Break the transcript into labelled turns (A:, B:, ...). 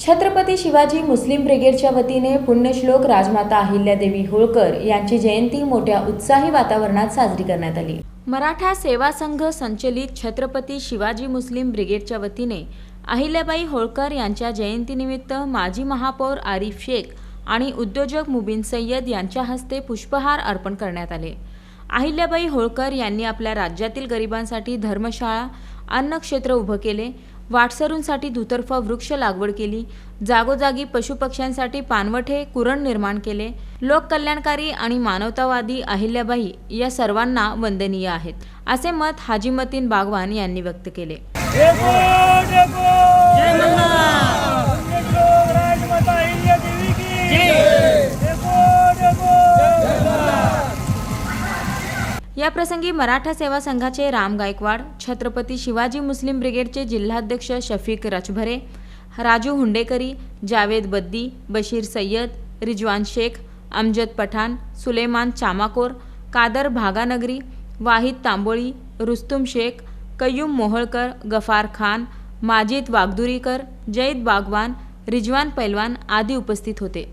A: छत्रपती शिवाजी मुस्लिम ब्रिगेडच्या वतीने पुण्यश्लोक राजमाता अहिल्यादेवी होळकर यांची जयंती मोठ्या उत्साही वातावरणात साजरी करण्यात आली. मराठा सेवा संघ संचलित छत्रपती शिवाजी मुस्लिम ब्रिगेडच्या वतीने अहिल्याबाई होळकर यांच्या जयंतीनिमित्त माजी महापौर आरिफ शेख आणि उद्योजक मुबीन सय्यद यांच्या हस्ते पुष्पहार अर्पण करण्यात आले. अहिल्याबाई होळकर यांनी आपल्या राज्यातील गरिबांसाठी धर्मशाळा अन्नक्षेत्र उभं केले वाटसरूंसाठी दुतर्फा वृक्ष लागवड केली. जागोजागी पशुपक्ष्यांसाठी पानवठे कुरण निर्माण केले. लोककल्याणकारी आणि मानवतावादी अहिल्याबाई या सर्वांना वंदनीय आहेत असे मत हाजीमतीन बागवान यांनी व्यक्त केले. याप्रसंगी मराठा सेवा संघाचे राम गायकवाड छत्रपती शिवाजी मुस्लिम ब्रिगेडचे जिल्हाध्यक्ष शफीक रचभरे राजू हुंडेकरी जावेद बद्दी बशीर सय्यद रिजवान शेख अमजद पठाण सुलेमान चामाकोर कादर भागानगरी वाहिद तांबोळी रुस्तुम शेख कय्यूम मोहळकर गफार खान माजिद वागदुरीकर जैद बागवान रिजवान पैलवान आदी उपस्थित होते.